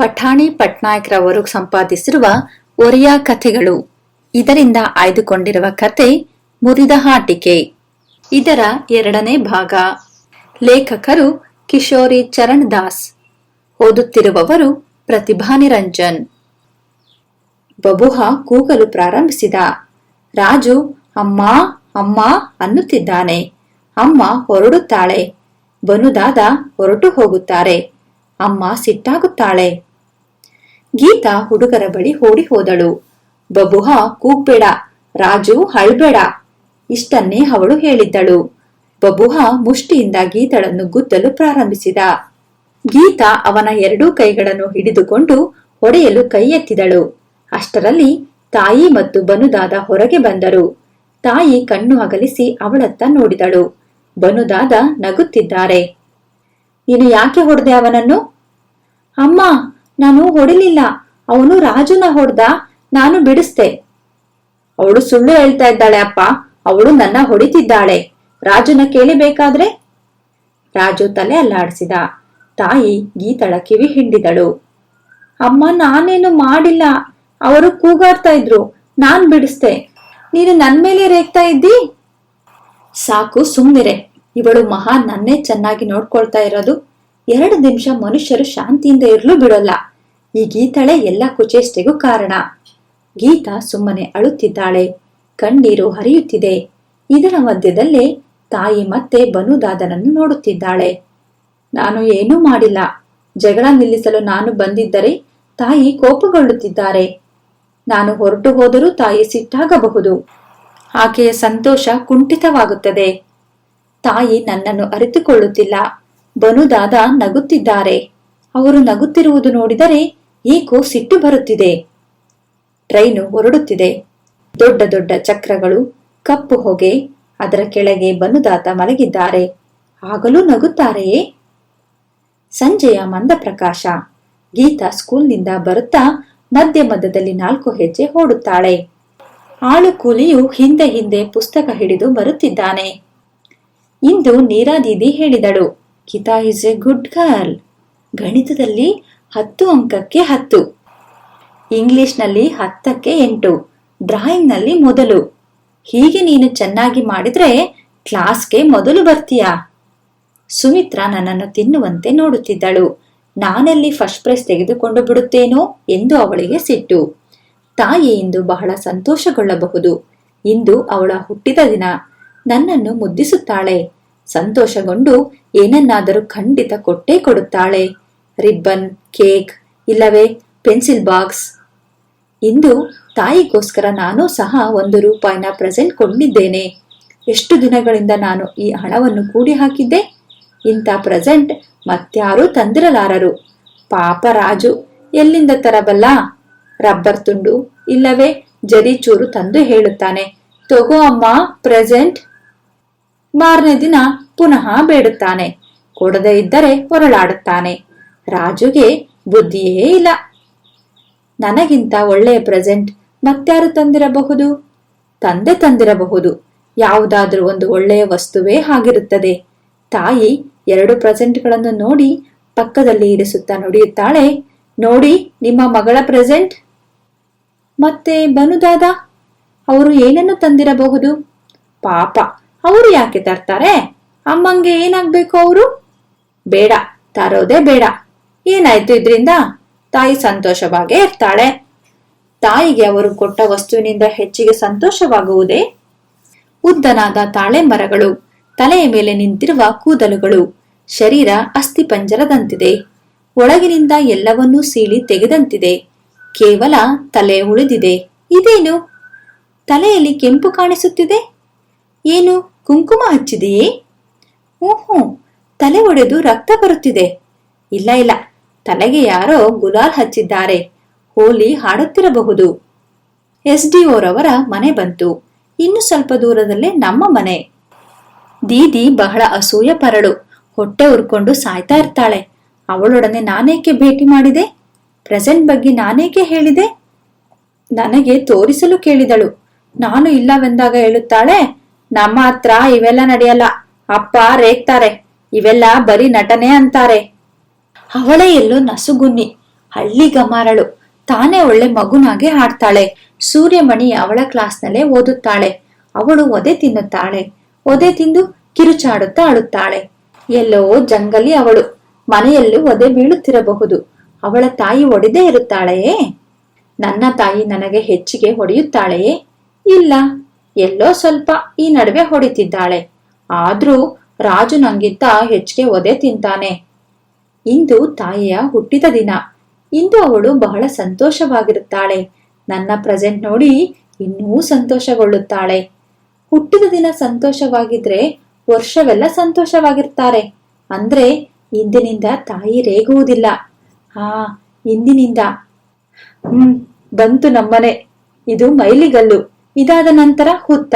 ಪಠಾಣಿ ಪಟ್ನಾಯಕ್ರವರು ಸಂಪಾದಿಸಿರುವ ಒರಿಯಾ ಕಥೆಗಳು. ಇದರಿಂದ ಆಯ್ದುಕೊಂಡಿರುವ ಕತೆ ಮುರಿದ ಹಾಟಿಕೆ ಇದರ ಎರಡನೇ ಭಾಗ. ಲೇಖಕರು ಕಿಶೋರಿ ಚರಣ್ ದಾಸ್ ಓದುತ್ತಿರುವವರು ಪ್ರತಿಭಾ ನಿರಂಜನ್. ಬಬುಹ ಕೂಗಲು ಪ್ರಾರಂಭಿಸಿದ. ರಾಜು, ಅಮ್ಮ ಅಮ್ಮ ಅನ್ನುತ್ತಿದ್ದಾನೆ. ಅಮ್ಮ ಹೊರಡುತ್ತಾಳೆ. ಬನುದಾದ ಹೊರಟು ಹೋಗುತ್ತಾರೆ. ಅಮ್ಮ ಸಿಟ್ಟಾಗುತ್ತಾಳೆ. ಗೀತಾ ಹುಡುಗರ ಬಳಿ ಓಡಿ ಹೋದಳು. ಬಬುಹ, ಕೂಗ್ಬೇಡ. ರಾಜು ಹಳ್ಬೇಡ ಇಷ್ಟನ್ನೇ ಅವಳು ಹೇಳಿದ್ದಳು. ಬಬುಹ ಮುಷ್ಟಿಯಿಂದ ಗೀತಳನ್ನು ಗುದ್ದಲು ಪ್ರಾರಂಭಿಸಿದ. ಗೀತಾ ಅವನ ಎರಡೂ ಕೈಗಳನ್ನು ಹಿಡಿದುಕೊಂಡು ಹೊಡೆಯಲು ಕೈ ಎತ್ತಿದಳು. ಅಷ್ಟರಲ್ಲಿ ತಾಯಿ ಮತ್ತು ಬನುದಾದ ಹೊರಗೆ ಬಂದರು. ತಾಯಿ ಕಣ್ಣು ಅಗಲಿಸಿ ಅವಳತ್ತ ನೋಡಿದಳು. ಬನುದಾದ ನಗುತ್ತಿದ್ದಾರೆ. ನೀನು ಯಾಕೆ ಹೊಡೆದೆ ಅವನನ್ನು? ಅಮ್ಮ ನಾನು ಹೊಡಿಲಿಲ್ಲ. ಅವನು ರಾಜುನ ಹೊಡೆದ, ನಾನು ಬಿಡಿಸ್ದೆ. ಅವಳು ಸುಳ್ಳು ಹೇಳ್ತಾ ಇದ್ದಾಳೆ, ಅಪ್ಪ. ಅವಳು ನನ್ನ ಹೊಡಿತಿದ್ದಾಳೆ. ರಾಜುನ ಕೇಳಿಬೇಕಾದ್ರೆ ರಾಜು ತಲೆ ಅಲ್ಲಾಡಿಸಿದ. ತಾಯಿ ಗೀತಳ ಕಿವಿ ಹಿಂಡಿದಳು. ಅಮ್ಮ, ನಾನೇನು ಮಾಡಿಲ್ಲ. ಅವರು ಕೂಗಾಡ್ತಾ ಇದ್ರು. ನಾನ್ ಬಿಡಿಸ್ದೆ. ನೀನು ನನ್ ಮೇಲೆ ರೇಗ್ತಾ ಇದ್ದಿ? ಸಾಕು, ಸುಮ್ನಿರೆ. ಇವಳು ಮಹಾ ನನ್ನೇ ಚೆನ್ನಾಗಿ ನೋಡ್ಕೊಳ್ತಾ ಇರೋದು. ಎರಡು ನಿಮಿಷ ಮನುಷ್ಯರು ಶಾಂತಿಯಿಂದ ಇರಲು ಬಿಡೋಲ್ಲ. ಈ ಗೀತಾಳೆ ಎಲ್ಲ ಕುಚೇಷ್ಟೆಗೂ ಕಾರಣ. ಗೀತಾ ಸುಮ್ಮನೆ ಅಳುತ್ತಿದ್ದಾಳೆ. ಕಣ್ಣೀರು ಹರಿಯುತ್ತಿದೆ. ಇದರ ಮಧ್ಯದಲ್ಲೇ ತಾಯಿ ಮತ್ತೆ ಬನುದಾದನನ್ನು ನೋಡುತ್ತಿದ್ದಾಳೆ. ನಾನು ಏನೂ ಮಾಡಿಲ್ಲ. ಜಗಳ ನಿಲ್ಲಿಸಲು ನಾನು ಬಂದಿದ್ದರೆ ತಾಯಿ ಕೋಪಗೊಳ್ಳುತ್ತಿದ್ದಾರೆ. ನಾನು ಹೊರಟು ಹೋದರೂ ತಾಯಿ ಸಿಟ್ಟಾಗಬಹುದು. ಆಕೆಯ ಸಂತೋಷ ಕುಂಠಿತವಾಗುತ್ತದೆ. ತಾಯಿ ನನ್ನನ್ನು ಅರಿತುಕೊಳ್ಳುತ್ತಿಲ್ಲ. ಬನುದಾದ ನಗುತ್ತಿದ್ದಾರೆ. ಅವರು ನಗುತ್ತಿರುವುದು ನೋಡಿದರೆ ಏಕೋ ಸಿಟ್ಟು ಬರುತ್ತಿದೆ. ಟ್ರೈನು ಹೊರಡುತ್ತಿದೆ. ದೊಡ್ಡ ದೊಡ್ಡ ಚಕ್ರಗಳು ಕಪ್ಪು ಹೊಗೆ ಅದರ ಕೆಳಗೆ ಬನುದಾತ ಮಲಗಿದ್ದಾರೆ. ಆಗಲೂ ನಗುತ್ತಾರೆಯೇ? ಸಂಜೆಯ ಮಂದ ಪ್ರಕಾಶ. ಗೀತಾ ಸ್ಕೂಲ್ನಿಂದ ಬರುತ್ತಾ ಮಧ್ಯ ಮಧ್ಯದಲ್ಲಿ ನಾಲ್ಕು ಹೆಜ್ಜೆ ಓಡುತ್ತಾಳೆ. ಆಳು ಕೂಲಿಯು ಹಿಂದೆ ಹಿಂದೆ ಪುಸ್ತಕ ಹಿಡಿದು ಬರುತ್ತಿದ್ದಾನೆ. ಇಂದು ನೀರಾ ದೀದಿ ಹೇಳಿದಳು, Geeta is a good girl. ಗಣಿತದಲ್ಲಿ ಹತ್ತು ಅಂಕಕ್ಕೆ ಹತ್ತು. ಇಂಗ್ಲಿಷ್ನಲ್ಲಿ ಹತ್ತಕ್ಕೆ ಎಂಟು. ಡ್ರಾಯಿಂಗ್ನಲ್ಲಿ ಮೊದಲು. ಹೀಗೆ ನೀನು ಚೆನ್ನಾಗಿ ಮಾಡಿದ್ರೆ ಕ್ಲಾಸ್ಗೆ ಮೊದಲು ಬರ್ತೀಯಾ. ಸುಮಿತ್ರಾ ನನ್ನನ್ನು ತಿನ್ನುವಂತೆ ನೋಡುತ್ತಿದ್ದಳು. ನಾನಲ್ಲಿ ಫಸ್ಟ್ ಪ್ರೈಸ್ ತೆಗೆದುಕೊಂಡು ಬಿಡುತ್ತೇನೋ ಎಂದು ಅವಳಿಗೆ ಸಿಟ್ಟು. ತಾಯಿ ಇಂದು ಬಹಳ ಸಂತೋಷಗೊಳ್ಳಬಹುದು. ಇಂದು ಅವಳ ಹುಟ್ಟಿದ ದಿನ. ನನ್ನನ್ನು ಮುದ್ದಿಸುತ್ತಾಳೆ. ಸಂತೋಷಗೊಂಡು ಏನನ್ನಾದರೂ ಖಂಡಿತ ಕೊಟ್ಟೇ ಕೊಡುತ್ತಾಳೆ. ರಿಬ್ಬನ್, ಕೇಕ್, ಇಲ್ಲವೇ ಪೆನ್ಸಿಲ್ ಬಾಕ್ಸ್. ಇಂದು ತಾಯಿಗೋಸ್ಕರ ನಾನು ಸಹ ಒಂದು ರೂಪಾಯಿನ ಪ್ರೆಸೆಂಟ್ ಕೊಂಡಿದ್ದೇನೆ ಎಷ್ಟು ದಿನಗಳಿಂದ ನಾನು ಈ ಹಣವನ್ನು ಕೂಡಿ ಹಾಕಿದ್ದೆ ಇಂಥ ಪ್ರೆಸೆಂಟ್ ಮತ್ಯಾರೂ ತಂದಿರಲಾರರು. ಪಾಪ ರಾಜು, ಎಲ್ಲಿಂದ ತರಬಲ್ಲ? ರಬ್ಬರ್ ತುಂಡು, ಇಲ್ಲವೇ ಜರಿ ಚೂರು ತಂದು ಹೇಳುತ್ತಾನೆ. ತಗೋ ಅಮ್ಮ, ಪ್ರೆಸೆಂಟ್. ಮಾರನೇ ದಿನ ಪುನಃ ಬೇಡುತ್ತಾನೆ. ಕೊಡದೇ ಇದ್ದರೆ ಹೊರಳಾಡುತ್ತಾನೆ ರಾಜುಗೆ ಬುದ್ಧಿಯೇ ಇಲ್ಲ. ನನಗಿಂತ ಒಳ್ಳೆಯ ಪ್ರೆಸೆಂಟ್ ಮತ್ಯಾರು ತಂದಿರಬಹುದು? ತಂದೆ ತಂದಿರಬಹುದು. ಯಾವುದಾದ್ರೂ ಒಂದು ಒಳ್ಳೆಯ ವಸ್ತುವೇ ಆಗಿರುತ್ತದೆ. ತಾಯಿ ಎರಡು ಪ್ರೆಸೆಂಟ್ಗಳನ್ನು ನೋಡಿ ಪಕ್ಕದಲ್ಲಿ ಇರಿಸುತ್ತಾ ನುಡಿಯುತ್ತಾಳೆ. ನೋಡಿ, ನಿಮ್ಮ ಮಗಳ ಪ್ರೆಸೆಂಟ್ ಮತ್ತೆ ಬನುದಾದ ಅವರು ಏನನ್ನು ತಂದಿರಬಹುದು? ಪಾಪ, ಅವರು ಯಾಕೆ ತರ್ತಾರೆ? ಅಮ್ಮಂಗೆ ಏನಾಗ್ಬೇಕು ಅವರು? ಬೇಡ, ತರೋದೇ ಬೇಡ. ಏನಾಯ್ತು ಇದ್ರಿಂದ? ತಾಯಿ ಸಂತೋಷವಾಗೇ ಇರ್ತಾಳೆ. ತಾಯಿಗೆ ಅವರು ಕೊಟ್ಟ ವಸ್ತುವಿನಿಂದ ಹೆಚ್ಚಿಗೆ ಸಂತೋಷವಾಗುವುದೇ? ಉದ್ದನಾದ ತಾಳೆ ಮರಗಳು ತಲೆಯ ಮೇಲೆ ನಿಂತಿರುವ ಕೂದಲುಗಳು, ಶರೀರ ಅಸ್ಥಿಪಂಜರದಂತಿದೆ ಒಳಗಿನಿಂದ ಎಲ್ಲವನ್ನೂ ಸೀಳಿ ತೆಗೆದಂತಿದೆ. ಕೇವಲ ತಲೆ ಉಳಿದಿದೆ. ಇದೇನು? ತಲೆಯಲ್ಲಿ ಕೆಂಪು ಕಾಣಿಸುತ್ತಿದೆ? ಏನು, ಕುಂಕುಮ ಹಚ್ಚಿದೆಯೇ? ಓಹೋ, ತಲೆ ಒಡೆದು ರಕ್ತ ಬರುತ್ತಿದೆ. ಇಲ್ಲ ಇಲ್ಲ. ತಲೆಗೆ ಯಾರೋ ಗುಲಾಲ್ ಹಚ್ಚಿದ್ದಾರೆ. ಹೋಲಿ ಹಾಡುತ್ತಿರಬಹುದು. ಎಸ್ ಡಿ ಮನೆ ಬಂತು. ಇನ್ನು ಸ್ವಲ್ಪ ದೂರದಲ್ಲೇ ನಮ್ಮ ಮನೆ. ದೀದಿ ಬಹಳ ಅಸೂಯ ಪರಳು. ಹೊಟ್ಟೆ ಉರ್ಕೊಂಡು ಸಾಯ್ತಾ ಇರ್ತಾಳೆ. ಅವಳೊಡನೆ ನಾನೇಕೆ ಭೇಟಿ ಮಾಡಿದೆ? ಪ್ರೆಸೆಂಟ್ ಬಗ್ಗೆ ನಾನೇಕೆ ಹೇಳಿದೆ? ನನಗೆ ತೋರಿಸಲು ಕೇಳಿದಳು. ನಾನು ಇಲ್ಲವೆಂದಾಗ ಹೇಳುತ್ತಾಳೆ, ನಮ್ಮ ಹತ್ರ ಇವೆಲ್ಲ ನಡೆಯಲ್ಲ. ಅಪ್ಪ ರೇಗ್ತಾರೆ. ಇವೆಲ್ಲ ಬರೀ ನಟನೆ ಅಂತಾರೆ. ಅವಳೇ ಎಲ್ಲೋ ನಸುಗುನ್ನಿ. ಹಳ್ಳಿ ಗಮಾರಳು. ತಾನೇ ಒಳ್ಳೆ ಮಗುನಾಗೆ ಹಾಡ್ತಾಳೆ ಸೂರ್ಯಮಣಿ ಅವಳ ಕ್ಲಾಸ್ನಲ್ಲೇ ಓದುತ್ತಾಳೆ. ಅವಳು ಒದೆ ತಿನ್ನುತ್ತಾಳೆ. ಒದೆ ತಿಂದು ಕಿರುಚಾಡುತ್ತಾ ಅಳುತ್ತಾಳೆ. ಎಲ್ಲೋ ಜಂಗಲಿ ಅವಳು. ಮನೆಯಲ್ಲೂ ಒದೆ ಬೀಳುತ್ತಿರಬಹುದು. ಅವಳ ತಾಯಿ ಒಡೆದೇ ಇರುತ್ತಾಳೆಯೇ? ನನ್ನ ತಾಯಿ ನನಗೆ ಹೆಚ್ಚಿಗೆ ಹೊಡೆಯುತ್ತಾಳೆಯೇ? ಇಲ್ಲ. ಎಲ್ಲೋ ಸ್ವಲ್ಪ ಈ ನಡುವೆ ಹೊಡಿತಿದ್ದಾಳೆ. ಆದ್ರೂ ರಾಜು ನಂಗಿಂತ ಹೆಚ್ಚಿಗೆ ಒದೆ ತಿಂತಾನೆ. ಇಂದು ತಾಯಿಯ ಹುಟ್ಟಿದ ದಿನ. ಇಂದು ಅವಳು ಬಹಳ ಸಂತೋಷವಾಗಿರುತ್ತಾಳೆ. ನನ್ನ ಪ್ರೆಸೆಂಟ್ ನೋಡಿ ಇನ್ನೂ ಸಂತೋಷಗೊಳ್ಳುತ್ತಾಳೆ. ಹುಟ್ಟಿದ ದಿನ ಸಂತೋಷವಾಗಿದ್ರೆ ವರ್ಷವೆಲ್ಲ ಸಂತೋಷವಾಗಿರ್ತಾರೆ. ಅಂದ್ರೆ ಇಂದಿನಿಂದ ತಾಯಿ ರೇಗುವುದಿಲ್ಲ. ಆ ಇಂದಿನಿಂದ. ಹ್ಮ್, ಬಂತು ನಮ್ಮನೆ. ಇದು ಮೈಲಿಗಲ್ಲು. ಇದಾದ ನಂತರ ಹುತ್ತ.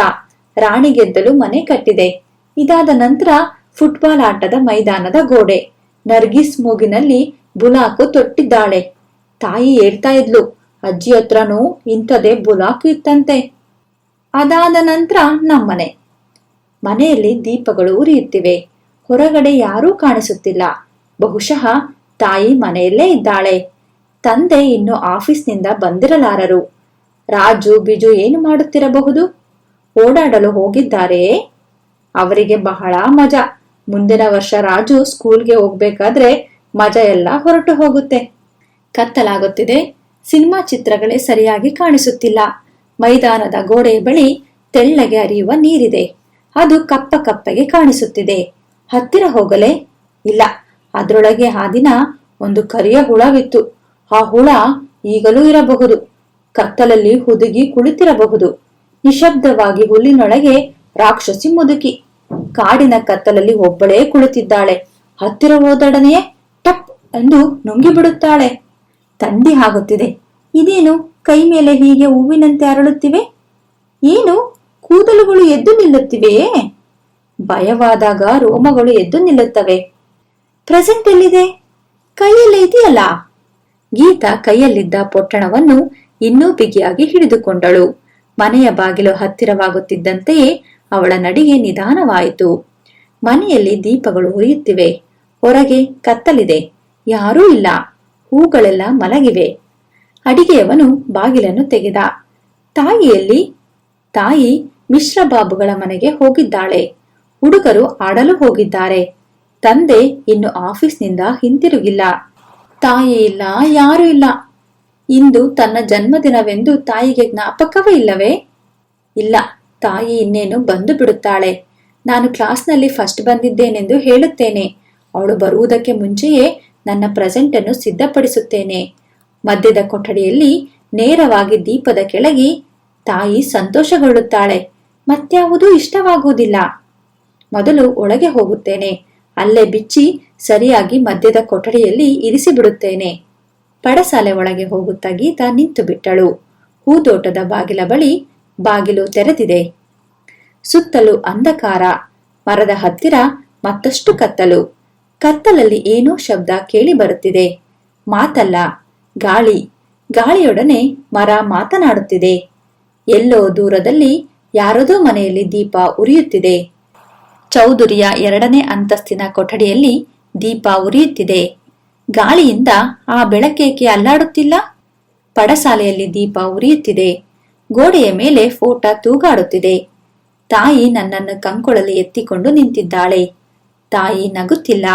ರಾಣಿ ಗೆದ್ದಲು ಮನೆ ಕಟ್ಟಿದೆ. ಇದಾದ ನಂತರ ಫುಟ್ಬಾಲ್ ಆಟದ ಮೈದಾನದ ಗೋಡೆ. ನರ್ಗಿಸ್ ಮೂಗಿನಲ್ಲಿ ಬುಲಾಕು ತೊಟ್ಟಿದ್ದಾಳೆ. ತಾಯಿ ಹೇಳ್ತಾ ಇದ್ಲು, ಅಜ್ಜಿ ಹತ್ರನೂ ಇಂಥದೇ ಬುಲಾಕು ಇತ್ತಂತೆ. ಅದಾದ ನಂತರ ನಮ್ಮನೆ. ಮನೆಯಲ್ಲಿ ದೀಪಗಳು ಉರಿಯುತ್ತಿವೆ. ಹೊರಗಡೆ ಯಾರೂ ಕಾಣಿಸುತ್ತಿಲ್ಲ. ಬಹುಶಃ ತಾಯಿ ಮನೆಯಲ್ಲೇ ಇದ್ದಾಳೆ. ತಂದೆ ಇನ್ನು ಆಫೀಸ್ನಿಂದ ಬಂದಿರಲಾರರು. ರಾಜು ಬಿಜು ಏನು ಮಾಡುತ್ತಿರಬಹುದು? ಓಡಾಡಲು ಹೋಗಿದ್ದಾರೆಯೇ? ಅವರಿಗೆ ಬಹಳ ಮಜಾ. ಮುಂದಿನ ವರ್ಷ ರಾಜು ಸ್ಕೂಲ್ಗೆ ಹೋಗ್ಬೇಕಾದ್ರೆ ಮಜಾ ಎಲ್ಲ ಹೊರಟು ಹೋಗುತ್ತೆ. ಕತ್ತಲಾಗುತ್ತಿದೆ. ಸಿನಿಮಾ ಚಿತ್ರಗಳೇ ಸರಿಯಾಗಿ ಕಾಣಿಸುತ್ತಿಲ್ಲ. ಮೈದಾನದ ಗೋಡೆ ಬಳಿ ತೆಳ್ಳಗೆ ಹರಿಯುವ ನೀರಿದೆ. ಅದು ಕಪ್ಪ ಕಪ್ಪಗೆ ಕಾಣಿಸುತ್ತಿದೆ. ಹತ್ತಿರ ಹೋಗಲೇ ಇಲ್ಲ. ಅದರೊಳಗೆ ಆ ದಿನ ಒಂದು ಕರಿಯ ಹುಳವಿತ್ತು. ಆ ಹುಳ ಈಗಲೂ ಇರಬಹುದು. ಕತ್ತಲಲ್ಲಿ ಹುದುಗಿ ಕುಳಿತಿರಬಹುದು. ನಿಶಬ್ದವಾಗಿ ಹುಲ್ಲಿನೊಳಗೆ ರಾಕ್ಷಸಿ ಮುದುಕಿ. ಕಾಡಿನ ಕತ್ತಲಲ್ಲಿ ಒಬ್ಬಳೇ ಕುಳಿತಿದ್ದಾಳೆ. ಹತ್ತಿರ ಹೋದೊಡನೆಯೇ ಟಪ್ ಎಂದು ನುಂಗಿಬಿಡುತ್ತಾಳೆ ತಂದಿ ಆಗುತ್ತಿದೆ. ಇದೇನು? ಕೈ ಮೇಲೆ ಹೀಗೆ ಹೂವಿನಂತೆ ಅರಳುತ್ತಿವೆ? ಏನು? ಕೂದಲುಗಳು ಎದ್ದು ನಿಲ್ಲುತ್ತಿವೆಯೇ? ಭಯವಾದಾಗ ರೋಮಗಳು ಎದ್ದು ನಿಲ್ಲುತ್ತವೆ. ಪ್ರೆಸೆಂಟ್ ಎಲ್ಲಿದೆ ಕೈಯಲ್ಲಿ ಇದೆಯಲ್ಲ? ಗೀತಾ ಕೈಯಲ್ಲಿದ್ದ ಪೊಟ್ಟಣವನ್ನು ಇನ್ನೂ ಬಿಗಿಯಾಗಿ ಹಿಡಿದುಕೊಂಡಳು. ಮನೆಯ ಬಾಗಿಲು ಹತ್ತಿರವಾಗುತ್ತಿದ್ದಂತೆಯೇ ಅವಳ ನಡಿಗೆ ನಿಧಾನವಾಯಿತು. ಮನೆಯಲ್ಲಿ ದೀಪಗಳು ಉರಿಯುತ್ತಿವೆ. ಹೊರಗೆ ಕತ್ತಲಿದೆ. ಯಾರೂ ಇಲ್ಲ. ಹೂಗಳೆಲ್ಲ ಮಲಗಿವೆ. ಅಡಿಗೆಯವನು ಬಾಗಿಲನ್ನು ತೆಗೆದ. ತಾಯಿಯಲ್ಲಿ, ತಾಯಿ ಮಿಶ್ರ ಬಾಬುಗಳ ಮನೆಗೆ ಹೋಗಿದ್ದಾಳೆ. ಹುಡುಗರು ಆಡಲು ಹೋಗಿದ್ದಾರೆ. ತಂದೆ ಇನ್ನು ಆಫೀಸ್ನಿಂದ ಹಿಂತಿರುಗಿಲ್ಲ. ತಾಯಿ ಇಲ್ಲ, ಯಾರೂ ಇಲ್ಲ. ಇಂದು ತನ್ನ ಜನ್ಮದಿನವೆಂದು ತಾಯಿಗೆ ಜ್ಞಾಪಕವೇ ಇಲ್ಲವೇ? ಇಲ್ಲ. ತಾಯಿ ಇನ್ನೇನು ಬಂದು ಬಿಡುತ್ತಾಳೆ? ನಾನು ಕ್ಲಾಸ್ನಲ್ಲಿ ಫಸ್ಟ್ ಬಂದಿದ್ದೇನೆಂದು ಹೇಳುತ್ತೇನೆ. ಅವಳು ಬರುವುದಕ್ಕೆ ಮುಂಚೆಯೇ ನನ್ನ ಪ್ರೆಸೆಂಟ್ ಅನ್ನು ಸಿದ್ಧಪಡಿಸುತ್ತೇನೆ. ಮಧ್ಯದ ಕೊಠಡಿಯಲ್ಲಿ ನೇರವಾಗಿ ದೀಪದ ಕೆಳಗೆ ತಾಯಿ ಸಂತೋಷಗೊಳ್ಳುತ್ತಾಳೆ. ಮತ್ಯಾವುದೂ ಇಷ್ಟವಾಗುವುದಿಲ್ಲ. ಮೊದಲು ಒಳಗೆ ಹೋಗುತ್ತೇನೆ. ಅಲ್ಲೇ ಬಿಚ್ಚಿ ಸರಿಯಾಗಿ ಮಧ್ಯದ ಕೊಠಡಿಯಲ್ಲಿ ಇರಿಸಿ ಬಿಡುತ್ತೇನೆ ಪಡಸಾಲೆ ಒಳಗೆ ಹೋಗುತ್ತಾ ಗೀತಾ ನಿಂತು ಬಿಟ್ಟಳು ಹೂದೋಟದ ಬಾಗಿಲ ಬಳಿ ಬಾಗಿಲು ತೆರೆದಿದೆ. ಸುತ್ತಲೂ ಅಂಧಕಾರ, ಮರದ ಹತ್ತಿರ ಮತ್ತಷ್ಟು ಕತ್ತಲು. ಕತ್ತಲಲ್ಲಿ ಏನೋ ಶಬ್ದ ಕೇಳಿ ಬರುತ್ತಿದೆ. ಮಾತಲ್ಲ, ಗಾಳಿ. ಗಾಳಿಯೊಡನೆ ಮರ ಮಾತನಾಡುತ್ತಿದೆ. ಎಲ್ಲೋ ದೂರದಲ್ಲಿ ಯಾರದೋ ಮನೆಯಲ್ಲಿ ದೀಪ ಉರಿಯುತ್ತಿದೆ. ಚೌಧುರಿಯ ಎರಡನೇ ಅಂತಸ್ತಿನ ಕೊಠಡಿಯಲ್ಲಿ ದೀಪ ಉರಿಯುತ್ತಿದೆ. ಗಾಳಿಯಿಂದ ಆ ಬೆಳಕೇಕೆ ಅಲ್ಲಾಡುತ್ತಿಲ್ಲ? ಪಡಸಾಲೆಯಲ್ಲಿ ದೀಪ ಉರಿಯುತ್ತಿದೆ. ಗೋಡೆಯ ಮೇಲೆ ಫೋಟೋ ತೂಗಾಡುತ್ತಿದೆ. ತಾಯಿ ನನ್ನನ್ನು ಕಂಕೊಳಲಿ ಎತ್ತಿಕೊಂಡು ನಿಂತಿದ್ದಾಳೆ. ತಾಯಿ ನಗುತ್ತಿಲ್ಲ.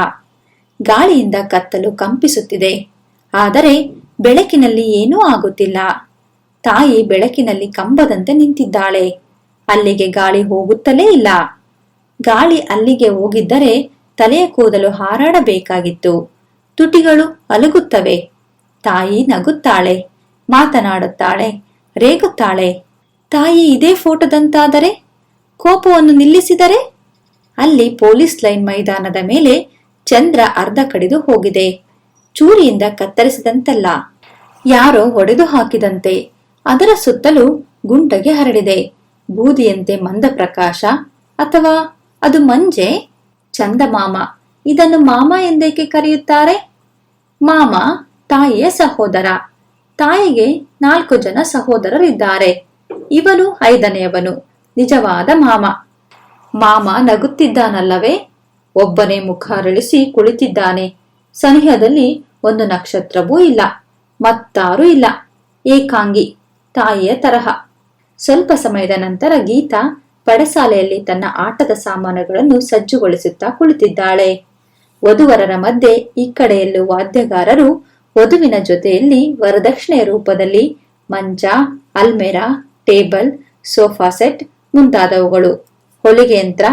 ಗಾಳಿಯಿಂದ ಕತ್ತಲು ಕಂಪಿಸುತ್ತಿದೆ. ಆದರೆ ಬೆಳಕಿನಲ್ಲಿ ಏನೂ ಆಗುತ್ತಿಲ್ಲ. ತಾಯಿ ಬೆಳಕಿನಲ್ಲಿ ಕಂಬದಂತೆ ನಿಂತಿದ್ದಾಳೆ. ಅಲ್ಲಿಗೆ ಗಾಳಿ ಹೋಗುತ್ತಲೇ ಇಲ್ಲ. ಗಾಳಿ ಅಲ್ಲಿಗೆ ಹೋಗಿದ್ದರೆ ತಲೆಯ ಕೂದಲು ಹಾರಾಡಬೇಕಾಗಿತ್ತು. ತುಟಿಗಳು ಅಲುಗುತ್ತವೆ. ತಾಯಿ ನಗುತ್ತಾಳೆ, ಮಾತನಾಡುತ್ತಾಳೆ. ರೇಗುತ್ತಾಳೆ, ತಾಯಿ ಇದೇ ಫೋಟೋದಂತಾದರೆ? ಕೋಪವನ್ನು ನಿಲ್ಲಿಸಿದರೆ? ಅಲ್ಲಿ ಪೊಲೀಸ್ ಲೈನ್ ಮೈದಾನದ ಮೇಲೆ ಚಂದ್ರ ಅರ್ಧ ಕಡಿದು ಹೋಗಿದೆ. ಚೂರಿಯಿಂದ ಕತ್ತರಿಸಿದಂತಲ್ಲ. ಯಾರೋ ಒಡೆದು ಹಾಕಿದಂತೆ. ಅದರ ಸುತ್ತಲೂ ಗುಂಟಗೆ ಹರಡಿದೆ. ಬೂದಿಯಂತೆ ಮಂದ ಪ್ರಕಾಶ ಅಥವಾ ಅದು ಮಂಜೆ? ಚಂದಮಾಮ ಇದನ್ನು ಮಾಮ ಎಂದೇಕೆ ಕರೆಯುತ್ತಾರೆ? ಮಾಮ ತಾಯಿಯ ಸಹೋದರ. ತಾಯಿಗೆ ನಾಲ್ಕು ಜನ ಸಹೋದರರಿದ್ದಾರೆ. ಇವನು ಐದನೆಯವನು, ನಿಜವಾದ ಮಾಮ. ಮಾಮ ನಗುತ್ತಿದ್ದಾನಲ್ಲವೇ? ಒಬ್ಬನೇ ಮುಖ ಅರಳಿಸಿ ಕುಳಿತಿದ್ದಾನೆ. ಸನಿಹದಲ್ಲಿ ಒಂದು ನಕ್ಷತ್ರವೂ ಇಲ್ಲ, ಮತ್ತಾರೂ ಇಲ್ಲ. ಏಕಾಂಗಿ, ತಾಯಿಯ ತರಹ. ಸ್ವಲ್ಪ ಸಮಯದ ನಂತರ ಗೀತಾ ಪಡಸಾಲೆಯಲ್ಲಿ ತನ್ನ ಆಟದ ಸಾಮಾನುಗಳನ್ನು ಸಜ್ಜುಗೊಳಿಸುತ್ತಾ ಕುಳಿತಿದ್ದಾಳೆ. ವಧುವರರ ಮಧ್ಯೆ ಈ ಕಡೆಯಲ್ಲೂ ವಾದ್ಯಗಾರರು ವಧುವಿನ ಜೊತೆಯಲ್ಲಿ ವರದಕ್ಷಿಣೆಯ ರೂಪದಲ್ಲಿ ಮಂಚ, ಅಲ್ಮೆರಾ, ಟೇಬಲ್, ಸೋಫಾ ಸೆಟ್ ಮುಂತಾದವುಗಳು ಹೊಲಿಗೆ ಯಂತ್ರ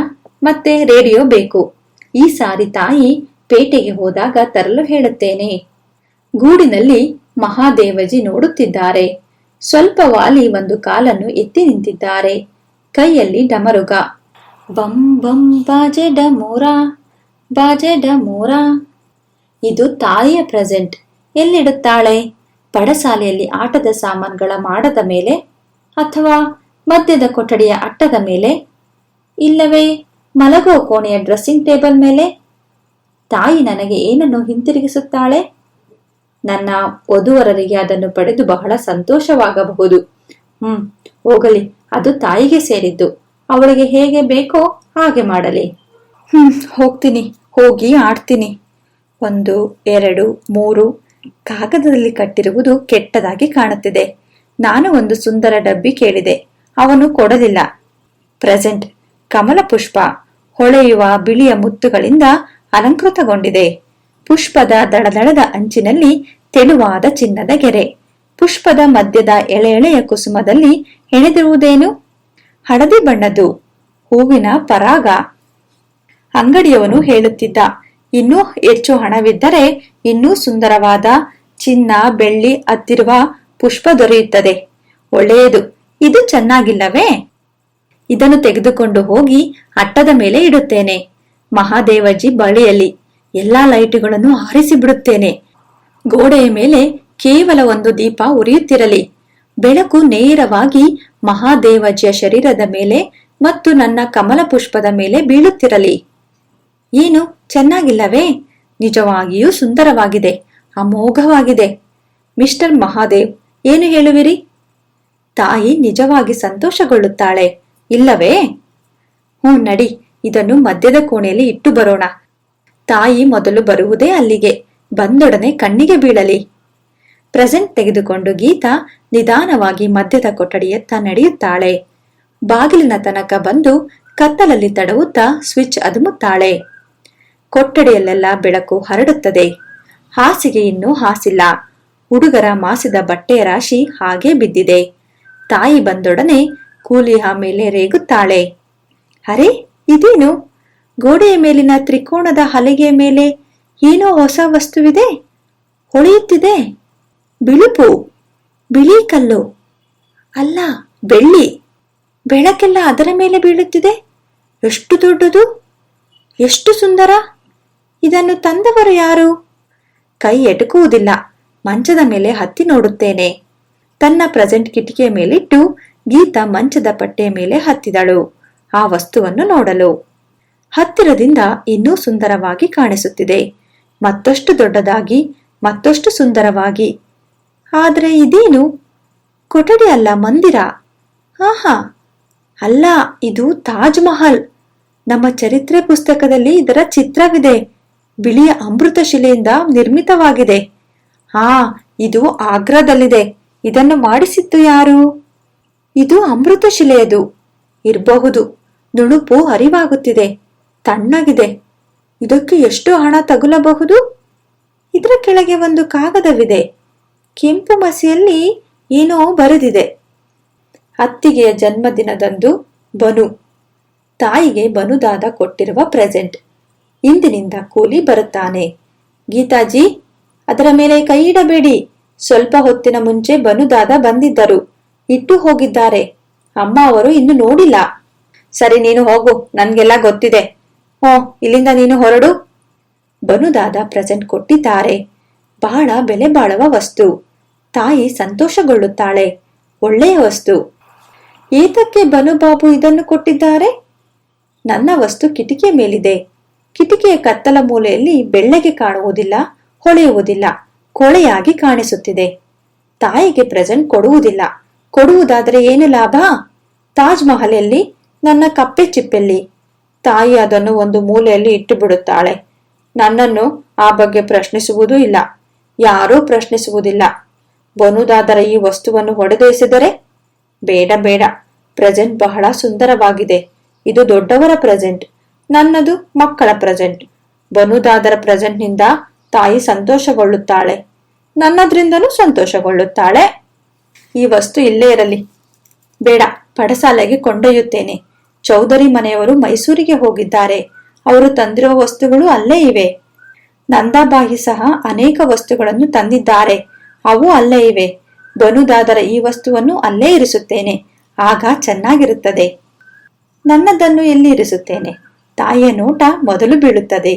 ಮತ್ತೆ ರೇಡಿಯೋ ಬೇಕು. ಈ ಸಾರಿ ತಾಯಿ ಪೇಟೆಗೆ ಹೋದಾಗ ತರಲು ಹೇಳುತ್ತೇನೆ. ಗೂಡಿನಲ್ಲಿ ಮಹಾದೇವಜಿ ನೋಡುತ್ತಿದ್ದಾರೆ. ಸ್ವಲ್ಪ ವಾಲಿ ಒಂದು ಕಾಲನ್ನು ಎತ್ತಿ ನಿಂತಿದ್ದಾರೆ. ಕೈಯಲ್ಲಿ ಡಮರುಗ. ಬಂ ಬಂ ಬಾಜೆ ಡಮೋರಾ ಬಾಜೆ ಡಮೋರಾ. ಇದು ತಾಯಿಯ ಪ್ರೆಸೆಂಟ್. ಎಲ್ಲಿಡುತ್ತಾಳೆ? ಪಡಸಾಲೆಯಲ್ಲಿ ಆಟದ ಸಾಮಾನುಗಳ ಮಾಡದ ಮೇಲೆ ಅಥವಾ ಮಧ್ಯದ ಕೊಠಡಿಯ ಅಟ್ಟದ ಮೇಲೆ? ಇಲ್ಲವೇ ಮಲಗೋ ಕೋಣೆಯ ಡ್ರೆಸ್ಸಿಂಗ್ ಟೇಬಲ್ ಮೇಲೆ? ತಾಯಿ ನನಗೆ ಏನನ್ನು ಹಿಂತಿರುಗಿಸುತ್ತಾಳೆ? ನನ್ನ ವಧುವರರಿಗೆ ಅದನ್ನು ಪಡೆದು ಬಹಳ ಸಂತೋಷವಾಗಬಹುದು. ಹ್ಮ್, ಹೋಗಲಿ, ಅದು ತಾಯಿಗೆ ಸೇರಿದ್ದು. ಅವಳಿಗೆ ಹೇಗೆ ಬೇಕೋ ಹಾಗೆ ಮಾಡಲಿ. ಹ್ಮ್, ಹೋಗ್ತೀನಿ, ಹೋಗಿ ಆಡ್ತೀನಿ. ಒಂದು, ಎರಡು, ಮೂರು ಕಾಗದದಲ್ಲಿ ಕಟ್ಟಿರುವುದು ಕೆಟ್ಟದಾಗಿ ಕಾಣುತ್ತಿದೆ. ನಾನು ಒಂದು ಸುಂದರ ಡಬ್ಬಿ ಕೇಳಿದೆ. ಅವನು ಕೊಡಲಿಲ್ಲ. ಪ್ರೆಸೆಂಟ್. ಕಮಲ ಪುಷ್ಪ. ಹೊಳೆಯುವ ಬಿಳಿಯ ಮುತ್ತುಗಳಿಂದ ಅಲಂಕೃತಗೊಂಡಿದೆ. ಪುಷ್ಪದ ದಳದಳದ ಅಂಚಿನಲ್ಲಿ ತೆಳುವಾದ ಚಿನ್ನದ ಗೆರೆ. ಪುಷ್ಪದ ಮಧ್ಯದ ಎಳೆ ಎಳೆಯ ಕುಸುಮದಲ್ಲಿ ಹೆಣೆದಿರುವುದೇನು ಹಳದಿ ಬಣ್ಣದ್ದು. ಹೂವಿನ ಪರಾಗ. ಅಂಗಡಿಯವನು ಹೇಳುತ್ತಿದ್ದ ಇನ್ನೂ ಹೆಚ್ಚು ಹಣವಿದ್ದರೆ ಇನ್ನೂ ಸುಂದರವಾದ ಚಿನ್ನ, ಬೆಳ್ಳಿ ಹತ್ತಿರುವ ಪುಷ್ಪ ದೊರೆಯುತ್ತದೆ. ಒಳ್ಳೆಯದು. ಇದು ಚೆನ್ನಾಗಿಲ್ಲವೇ? ಇದನ್ನು ತೆಗೆದುಕೊಂಡು ಹೋಗಿ ಅಟ್ಟದ ಮೇಲೆ ಇಡುತ್ತೇನೆ. ಮಹಾದೇವಜಿ ಬಳಿಯಲ್ಲಿ ಎಲ್ಲಾ ಲೈಟುಗಳನ್ನು ಆರಿಸಿ ಬಿಡುತ್ತೇನೆ ಗೋಡೆಯ ಮೇಲೆ ಕೇವಲ ಒಂದು ದೀಪ ಉರಿಯುತ್ತಿರಲಿ. ಬೆಳಕು ನೇರವಾಗಿ ಮಹಾದೇವಜಿಯ ಶರೀರದ ಮೇಲೆ ಮತ್ತು ನನ್ನ ಕಮಲ ಪುಷ್ಪದ ಮೇಲೆ ಬೀಳುತ್ತಿರಲಿ. ಏನು? ಚೆನ್ನಾಗಿಲ್ಲವೇ? ನಿಜವಾಗಿಯೂ ಸುಂದರವಾಗಿದೆ. ಅಮೋಘವಾಗಿದೆ. ಮಿಸ್ಟರ್ ಮಹಾದೇವ್, ಏನು ಹೇಳುವಿರಿ? ತಾಯಿ ನಿಜವಾಗಿ ಸಂತೋಷಗೊಳ್ಳುತ್ತಾಳೆ. ಇಲ್ಲವೇ? ಹ್ಞೂ ನಡಿ, ಇದನ್ನು ಮಧ್ಯದ ಕೋಣೆಯಲ್ಲಿ ಇಟ್ಟು ಬರೋಣ. ತಾಯಿ ಮೊದಲು ಬರುವುದೇ ಅಲ್ಲಿಗೆ. ಬಂದೊಡನೆ ಕಣ್ಣಿಗೆ ಬೀಳಲಿ. ಪ್ರೆಸೆಂಟ್ ತೆಗೆದುಕೊಂಡು ಗೀತಾ ನಿಧಾನವಾಗಿ ಮಧ್ಯದ ಕೊಠಡಿಯತ್ತ ನಡೆಯುತ್ತಾಳೆ. ಬಾಗಿಲಿನ ತನಕ ಬಂದು ಕತ್ತಲಲ್ಲಿ ತಡವುತ್ತಾ ಸ್ವಿಚ್ ಅದುಮುತ್ತಾಳೆ. ಕೊಠಡಿಯಲ್ಲೆಲ್ಲ ಬೆಳಕು ಹರಡುತ್ತದೆ. ಹಾಸಿಗೆ ಇನ್ನೂ ಹಾಸಿಲ್ಲ. ಹುಡುಗರ ಮಾಸಿದ ಬಟ್ಟೆಯ ರಾಶಿ ಹಾಗೇ ಬಿದ್ದಿದೆ. ತಾಯಿ ಬಂದೊಡನೆ ಕೂಲಿಯ ಮೇಲೆ ರೇಗುತ್ತಾಳೆ. ಅರೆ, ಇದೇನು? ಗೋಡೆಯ ಮೇಲಿನ ತ್ರಿಕೋಣದ ಹಲಿಗೆಯ ಮೇಲೆ ಏನೋ ಹೊಸ ವಸ್ತುವಿದೆ? ಹೊಳೆಯುತ್ತಿದೆ. ಬಿಳುಪು, ಬಿಳಿ ಕಲ್ಲು. ಅಲ್ಲ, ಬೆಳ್ಳಿ. ಬೆಳಕೆಲ್ಲ ಅದರ ಮೇಲೆ ಬೀಳುತ್ತಿದೆ. ಎಷ್ಟು ದೊಡ್ಡದು? ಎಷ್ಟು ಸುಂದರ? ಇದನ್ನು ತಂದವರು ಯಾರು? ಕೈ ಎಟುಕುವುದಿಲ್ಲ. ಮಂಚದ ಮೇಲೆ ಹತ್ತಿ ನೋಡುತ್ತೇನೆ. ತನ್ನ ಪ್ರೆಸೆಂಟ್ ಕಿಟಿಕಿಯ ಮೇಲಿಟ್ಟು ಗೀತಾ ಮಂಚದ ಪಟ್ಟೆಯ ಮೇಲೆ ಹತ್ತಿದಳು. ಆ ವಸ್ತುವನ್ನು ನೋಡಲು. ಹತ್ತಿರದಿಂದ ಇನ್ನೂ ಸುಂದರವಾಗಿ ಕಾಣಿಸುತ್ತಿದೆ. ಮತ್ತಷ್ಟು ದೊಡ್ಡದಾಗಿ, ಮತ್ತಷ್ಟು ಸುಂದರವಾಗಿ. ಆದರೆ ಇದೇನು? ಕೊಠಡಿ ಅಲ್ಲ, ಮಂದಿರ. ಆಹಾ! ಅಲ್ಲ, ಇದು ತಾಜ್ ಮಹಲ್. ನಮ್ಮ ಚರಿತ್ರೆ ಪುಸ್ತಕದಲ್ಲಿ ಇದರ ಚಿತ್ರವಿದೆ. ಬಿಳಿಯ ಅಮೃತ ಶಿಲೆಯಿಂದ ನಿರ್ಮಿತವಾಗಿದೆ. ಹಾ ಇದು ಆಗ್ರಾದಲ್ಲಿದೆ ಇದನ್ನು ಮಾಡಿಸಿದ್ದು ಯಾರು? ಇದು ಅಮೃತ ಶಿಲೆಯದು. ಇರಬಹುದು. ನುಣುಪು ಅರಿವಾಗುತ್ತಿದೆ. ತಣ್ಣಗಿದೆ. ಇದಕ್ಕೆ ಎಷ್ಟು ಹಣ ತಗುಲಬಹುದು? ಇದರ ಕೆಳಗೆ ಒಂದು ಕಾಗದವಿದೆ. ಕೆಂಪು ಮಸಿಯಲ್ಲಿ ಏನೋ ಬರೆದಿದೆ. ಅತ್ತಿಗೆಯ ಜನ್ಮದಿನದಂದು ಬನು. ತಾಯಿಗೆ ಬನುದಾದ ಕೊಟ್ಟಿರುವ ಪ್ರೆಸೆಂಟ್. ಇಂದಿನಿಂದ ಕೂಲಿ ಬರುತ್ತಾನೆ. ಗೀತಾಜಿ, ಅದರ ಮೇಲೆ ಕೈ ಇಡಬೇಡಿ ಸ್ವಲ್ಪ ಹೊತ್ತಿನ ಮುಂಚೆ ಬನುದಾದ ಬಂದಿದ್ದರು. ಇಟ್ಟು ಹೋಗಿದ್ದಾರೆ. ಅಮ್ಮ ಅವರು ಇನ್ನು ನೋಡಿಲ್ಲ. ಸರಿ, ನೀನು ಹೋಗು. ನನ್ಗೆಲ್ಲ ಗೊತ್ತಿದೆ. ಓ ಇಲ್ಲಿಂದ ನೀನು ಹೊರಡು. ಬನುದಾದ ಪ್ರೆಸೆಂಟ್ ಕೊಟ್ಟಿದ್ದಾರೆ. ಬಹಳ ಬೆಲೆ ಬಾಳುವ ವಸ್ತು. ತಾಯಿ ಸಂತೋಷಗೊಳ್ಳುತ್ತಾಳೆ. ಒಳ್ಳೆಯ ವಸ್ತು. ಏತಕ್ಕೆ ಬನುಬಾಬು ಇದನ್ನು ಕೊಟ್ಟಿದ್ದಾರೆ? ನನ್ನ ವಸ್ತು ಕಿಟಿಕಿಯ ಮೇಲಿದೆ. ಕಿಟಿಕಿಯ ಕತ್ತಲ ಮೂಲೆಯಲ್ಲಿ ಬೆಳ್ಳಗೆ ಕಾಣುವುದಿಲ್ಲ, ಹೊಳೆಯುವುದಿಲ್ಲ, ಕೊಳೆಯಾಗಿ ಕಾಣಿಸುತ್ತಿದೆ. ತಾಯಿಗೆ ಪ್ರೆಸೆಂಟ್ ಕೊಡುವುದಿಲ್ಲ. ಕೊಡುವುದಾದರೆ ಏನು ಲಾಭ? ತಾಜ್ ಮಹಲಲ್ಲಿ ನನ್ನ ಕಪ್ಪೆ ಚಿಪ್ಪೆಲ್ಲಿ. ತಾಯಿ ಅದನ್ನು ಒಂದು ಮೂಲೆಯಲ್ಲಿ ಇಟ್ಟು ಬಿಡುತ್ತಾಳೆ ನನ್ನನ್ನು ಆ ಬಗ್ಗೆ ಪ್ರಶ್ನಿಸುವುದೂ ಇಲ್ಲ. ಯಾರೂ ಪ್ರಶ್ನಿಸುವುದಿಲ್ಲ. ಬನುದಾದರ ಈ ವಸ್ತುವನ್ನು ಹೊಡೆದೊಯಿಸಿದರೆ ಬೇಡ ಬೇಡ. ಪ್ರೆಸೆಂಟ್ ಬಹಳ ಸುಂದರವಾಗಿದೆ. ಇದು ದೊಡ್ಡವರ ಪ್ರೆಸೆಂಟ್ ನನ್ನದು ಮಕ್ಕಳ ಪ್ರೆಸೆಂಟ್ ಬನುದಾದರ ಪ್ರೆಸೆಂಟ್ನಿಂದ ತಾಯಿ ಸಂತೋಷಗೊಳ್ಳುತ್ತಾಳೆ. ನನ್ನದ್ರಿಂದನೂ ಸಂತೋಷಗೊಳ್ಳುತ್ತಾಳೆ. ಈ ವಸ್ತು ಇಲ್ಲೇ ಇರಲಿ. ಬೇಡ, ಪಡಸಾಲೆಗೆ ಕೊಂಡೊಯ್ಯುತ್ತೇನೆ. ಚೌಧರಿ ಮನೆಯವರು ಮೈಸೂರಿಗೆ ಹೋಗಿದ್ದಾರೆ. ಅವರು ತಂದಿರುವ ವಸ್ತುಗಳು ಅಲ್ಲೇ ಇವೆ. ನಂದಾಬಾಯಿ ಸಹ ಅನೇಕ ವಸ್ತುಗಳನ್ನು ತಂದಿದ್ದಾರೆ. ಅವು ಅಲ್ಲೇ ಇವೆ. ಬನುದಾದರ ಈ ವಸ್ತುವನ್ನು ಅಲ್ಲೇ ಇರಿಸುತ್ತೇನೆ. ಆಗ ಚೆನ್ನಾಗಿರುತ್ತದೆ. ನನ್ನದನ್ನು ಎಲ್ಲಿ ಇರಿಸುತ್ತೇನೆ? ತಾಯಿಯ ನೋಟ ಮೊದಲು ಬೀಳುತ್ತದೆ.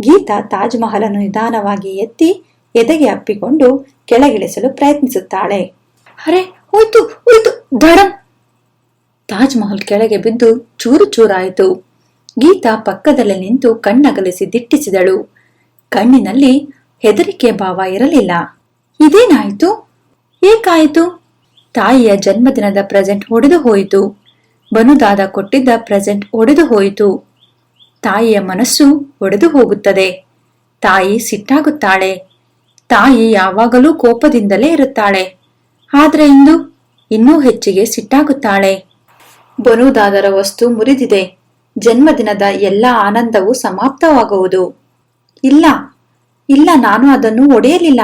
ಗೀತಾ ತಾಜ್ ಮಹಲನ್ನು ನಿಧಾನವಾಗಿ ಎತ್ತಿ ಎದೆಗೆ ಅಪ್ಪಿಕೊಂಡು ಕೆಳಗಿಳಿಸಲು ಪ್ರಯತ್ನಿಸುತ್ತಾಳೆ. ಅರೆ ಹೋಯ್ತು ಹೋಯ್ತು ಧಡಂ! ತಾಜ್ ಮಹಲ್ ಕೆಳಗೆ ಬಿದ್ದು ಚೂರು ಚೂರಾಯಿತು. ಗೀತಾ ಪಕ್ಕದಲ್ಲೇ ನಿಂತು ಕಣ್ಣಗಲಿಸಿ ದಿಟ್ಟಿಸಿದಳು. ಕಣ್ಣಿನಲ್ಲಿ ಹೆದರಿಕೆ ಭಾವ ಇರಲಿಲ್ಲ. ಇದೇನಾಯಿತು? ಏಕಾಯಿತು? ತಾಯಿಯ ಜನ್ಮದಿನದ ಪ್ರೆಸೆಂಟ್ ಒಡೆದು ಹೋಯಿತು. ಬನುದಾದ ಕೊಟ್ಟಿದ್ದ ಪ್ರೆಸೆಂಟ್ ಒಡೆದು ಹೋಯಿತು. ತಾಯಿಯ ಮನಸ್ಸು ಒಡೆದು ಹೋಗುತ್ತದೆ. ತಾಯಿ ಸಿಟ್ಟಾಗುತ್ತಾಳೆ. ತಾಯಿ ಯಾವಾಗಲೂ ಕೋಪದಿಂದಲೇ ಇರುತ್ತಾಳೆ. ಆದರೆ ಇಂದು ಇನ್ನೂ ಹೆಚ್ಚಿಗೆ ಸಿಟ್ಟಾಗುತ್ತಾಳೆ. ಬರುವುದಾದರ ವಸ್ತು ಮುರಿದಿದೆ. ಜನ್ಮದಿನದ ಎಲ್ಲ ಆನಂದವೂ ಸಮಾಪ್ತವಾಗುವುದು. ಇಲ್ಲ ಇಲ್ಲ, ನಾನು ಅದನ್ನು ಹೊಡೆಯಲಿಲ್ಲ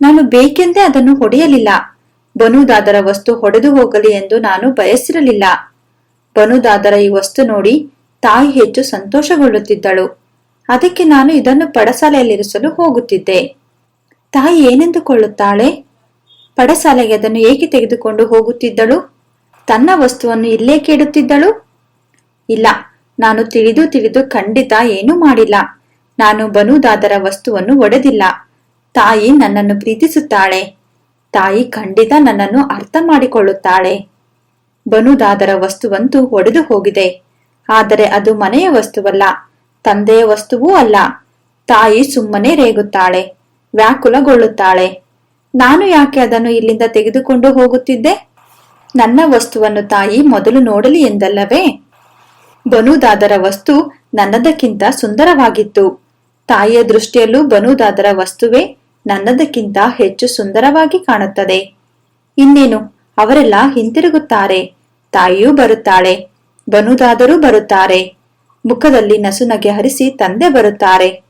ನಾನು ಬೇಕೆಂದೇ ಅದನ್ನು ಹೊಡೆಯಲಿಲ್ಲ ಬನುದಾದರ ವಸ್ತು ಹೊಡೆದು ಹೋಗಲಿ ಎಂದು ನಾನು ಬಯಸಿರಲಿಲ್ಲ. ಬನುದಾದರ ಈ ವಸ್ತು ನೋಡಿ ತಾಯಿ ಹೆಚ್ಚು ಸಂತೋಷಗೊಳ್ಳುತ್ತಿದ್ದಳು. ಅದಕ್ಕೆ ನಾನು ಇದನ್ನು ಪಡಸಾಲೆಯಲ್ಲಿರಿಸಲು ಹೋಗುತ್ತಿದ್ದೆ. ತಾಯಿ ಏನೆಂದುಕೊಳ್ಳುತ್ತಾಳೆ? ಪಡಸಾಲೆಗೆ ಅದನ್ನು ಏಕೆ ತೆಗೆದುಕೊಂಡು ಹೋಗುತ್ತಿದ್ದಳು? ತನ್ನ ವಸ್ತುವನ್ನು ಇಲ್ಲೇ ಕೇಳುತ್ತಿದ್ದಳು ಇಲ್ಲ, ನಾನು ತಿಳಿದು ತಿಳಿದು ಖಂಡಿತ ಏನೂ ಮಾಡಿಲ್ಲ. ನಾನು ಬನುದಾದರ ವಸ್ತುವನ್ನು ಒಡೆದಿಲ್ಲ. ತಾಯಿ ನನ್ನನ್ನು ಪ್ರೀತಿಸುತ್ತಾಳೆ. ತಾಯಿ ಖಂಡಿತ ನನ್ನನ್ನು ಅರ್ಥ ಮಾಡಿಕೊಳ್ಳುತ್ತಾಳೆ. ಬನುದಾದರ ವಸ್ತುವಂತೂ ಒಡೆದು ಹೋಗಿದೆ. ಆದರೆ ಅದು ಮನೆಯ ವಸ್ತುವಲ್ಲ, ತಂದೆಯ ವಸ್ತುವೂ ಅಲ್ಲ. ತಾಯಿ ಸುಮ್ಮನೆ ರೇಗುತ್ತಾಳೆ, ವ್ಯಾಕುಲಗೊಳ್ಳುತ್ತಾಳೆ. ನಾನು ಯಾಕೆ ಅದನ್ನು ಇಲ್ಲಿಂದ ತೆಗೆದುಕೊಂಡು ಹೋಗುತ್ತಿದ್ದೆ? ನನ್ನ ವಸ್ತುವನ್ನು ತಾಯಿ ಮೊದಲು ನೋಡಲಿ ಎಂದಲ್ಲವೇ? ಬನುದಾದರ ವಸ್ತು ನನ್ನದಕ್ಕಿಂತ ಸುಂದರವಾಗಿತ್ತು. ತಾಯಿಯ ದೃಷ್ಟಿಯಲ್ಲೂ ಬನುದಾದರ ವಸ್ತುವೇ ನನ್ನದಕ್ಕಿಂತ ಹೆಚ್ಚು ಸುಂದರವಾಗಿ ಕಾಣುತ್ತದೆ. ಇನ್ನೇನು, ಅವರೆಲ್ಲ ಹಿಂತಿರುಗುತ್ತಾರೆ, ತಾಯಿಯೂ ಬರುತ್ತಾಳೆ. ಬನುದಾದರೂ ಬರುತ್ತಾರೆ. ಮುಖದಲ್ಲಿ ನಸುನಗೆ ಹರಿಸಿ ತಂದೆ ಬರುತ್ತಾರೆ.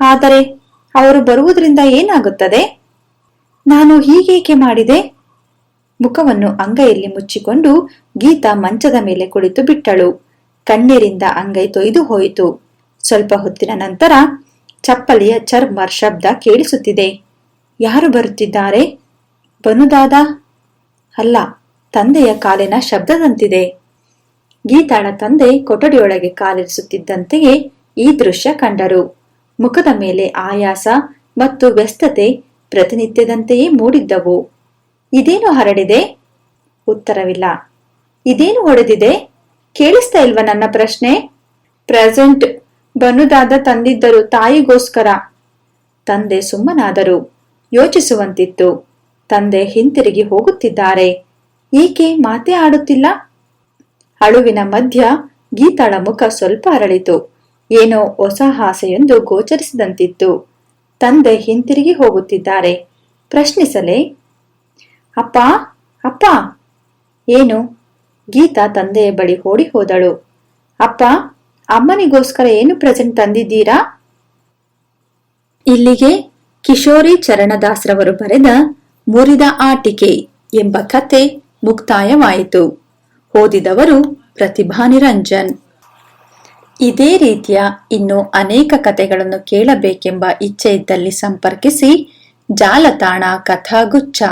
ಆದರೆ ಅವರು ಬರುವುದರಿಂದ ಏನಾಗುತ್ತದೆ? ನಾನು ಹೀಗೇಕೆ ಮಾಡಿದೆ? ಮುಖವನ್ನು ಅಂಗೈಯಲ್ಲಿ ಮುಚ್ಚಿಕೊಂಡು ಗೀತಾ ಮಂಚದ ಮೇಲೆ ಕುಳಿತು ಬಿಟ್ಟಳು. ಕಣ್ಣೀರಿಂದ ಅಂಗೈ ತೊಯ್ದು ಹೋಯಿತು. ಸ್ವಲ್ಪ ಹೊತ್ತಿನ ನಂತರ ಚಪ್ಪಲಿಯ ಚರ್ಮರ್ ಶಬ್ದ ಕೇಳಿಸುತ್ತಿದೆ. ಯಾರು ಬರುತ್ತಿದ್ದಾರೆ? ಬನುದಾದ? ಅಲ್ಲ, ತಂದೆಯ ಕಾಲಿನ ಶಬ್ದದಂತಿದೆ. ಗೀತಾಳ ತಂದೆ ಕೊಠಡಿಯೊಳಗೆ ಕಾಲಿರಿಸುತ್ತಿದ್ದಂತೆಯೇ ಈ ದೃಶ್ಯ ಕಂಡರು. ಮುಖದ ಮೇಲೆ ಆಯಾಸ ಮತ್ತು ವ್ಯಸ್ತತೆ ಪ್ರತಿನಿತ್ಯದಂತೆಯೇ ಮೂಡಿದ್ದವು. ಇದೇನು ಹರಡಿದೆ? ಉತ್ತರವಿಲ್ಲ. ಇದೇನು ಹೊಡೆದಿದೆ ಕೇಳಿಸ್ತಾ ಇಲ್ವ ನನ್ನ ಪ್ರಶ್ನೆ? ಪ್ರೆಸೆಂಟ್ ಬನುದಾದ ತಂದಿದ್ದರು ತಾಯಿಗೋಸ್ಕರ. ತಂದೆ ಸುಮ್ಮನಾದರು. ಯೋಚಿಸುವಂತಿತ್ತು. ತಂದೆ ಹಿಂತಿರುಗಿ ಹೋಗುತ್ತಿದ್ದಾರೆ. ಏಕೆ ಮಾತೇ ಆಡುತ್ತಿಲ್ಲ? ಅಳುವಿನ ಮಧ್ಯ ಗೀತಾಳ ಮುಖ ಸ್ವಲ್ಪ ಅರಳಿತು. ಏನೋ ಹೊಸ ಹಾಸೆಯೊಂದು ಗೋಚರಿಸಿದಂತಿತ್ತು. ತಂದೆ ಹಿಂತಿರುಗಿ ಹೋಗುತ್ತಿದ್ದಾರೆ. ಪ್ರಶ್ನಿಸಲೇ, ಅಪ್ಪ ಅಪ್ಪ, ಏನು? ಗೀತಾ ತಂದೆಯ ಬಳಿ ಓಡಿ ಹೋದಳು. ಅಪ್ಪ, ಅಮ್ಮನಿಗೋಸ್ಕರ ಏನು ಪ್ರೆಸೆಂಟ್ ತಂದಿದ್ದೀರಾ? ಇಲ್ಲಿಗೆ ಕಿಶೋರಿ ಚರಣದಾಸ್ರವರು ಬರೆದ ಮುರಿದ ಆಟಿಕೆ ಎಂಬ ಕತೆ ಮುಕ್ತಾಯವಾಯಿತು. ಓದಿದವರು ಪ್ರತಿಭಾ ನಿರಂಜನ್. ಇದೇ ರೀತಿಯ ಇನ್ನು ಅನೇಕ ಕಥೆಗಳನ್ನು ಕೇಳಬೇಕೆಂಬ ಇಚ್ಛೆ ಇದ್ದಲ್ಲಿ ಸಂಪರ್ಕಿಸಿ ಜಾಲತಾಣ ಕಥಾಗುಚ್ಛ.